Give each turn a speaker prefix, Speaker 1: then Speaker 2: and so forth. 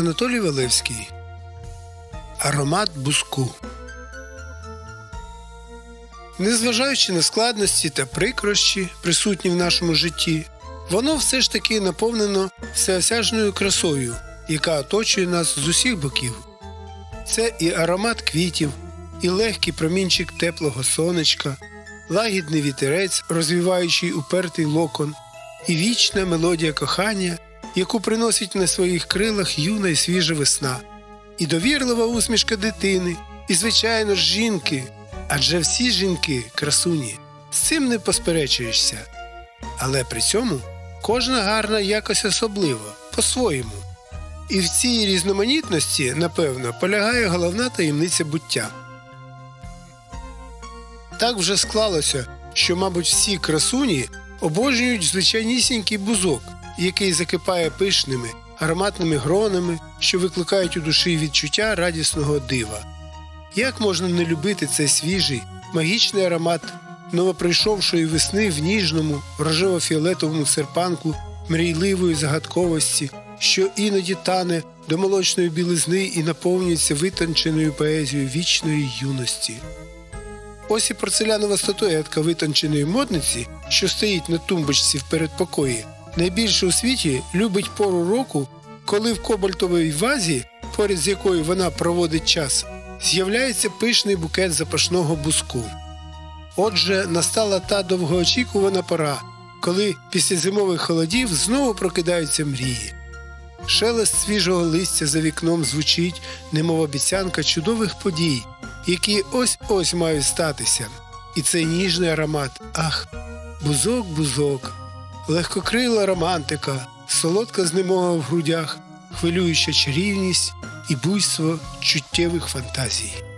Speaker 1: Анатолій Валевський. Аромат буску. Незважаючи на складності та прикрощі, присутні в нашому житті, воно все ж таки наповнено всеосяжною красою, яка оточує нас з усіх боків. Це і аромат квітів, і легкий промінчик теплого сонечка, лагідний вітерець, розвіваючий упертий локон, і вічна мелодія кохання, яку приносить на своїх крилах юна і свіжа весна, і довірлива усмішка дитини, і, звичайно ж, жінки. Адже всі жінки красуні, з цим не посперечуєшся. Але при цьому кожна гарна якось особлива, по-своєму. І в цій різноманітності, напевно, полягає головна таємниця буття. Так вже склалося, що, мабуть, всі красуні обожнюють звичайнісінький бузок, який закипає пишними, ароматними гронами, що викликають у душі відчуття радісного дива. Як можна не любити цей свіжий, магічний аромат новоприйшовшої весни в ніжному, рожево-фіолетовому серпанку мрійливої загадковості, що іноді тане до молочної білизни і наповнюється витонченою поезією вічної юності. Ось і порцелянова статуетка витонченої модниці, що стоїть на тумбочці в передпокої, найбільше у світі любить пору року, коли в кобальтовій вазі, поряд з якою вона проводить час, з'являється пишний букет запашного буску. Отже, настала та довгоочікувана пора, коли після зимових холодів знову прокидаються мрії. Шелест свіжого листя за вікном звучить, немов обіцянка чудових подій, які ось ось мають статися. І цей ніжний аромат ах, бузок, бузок, легкокрила романтика, солодка знемога в грудях, хвилююча чарівність і буйство чуттєвих фантазій.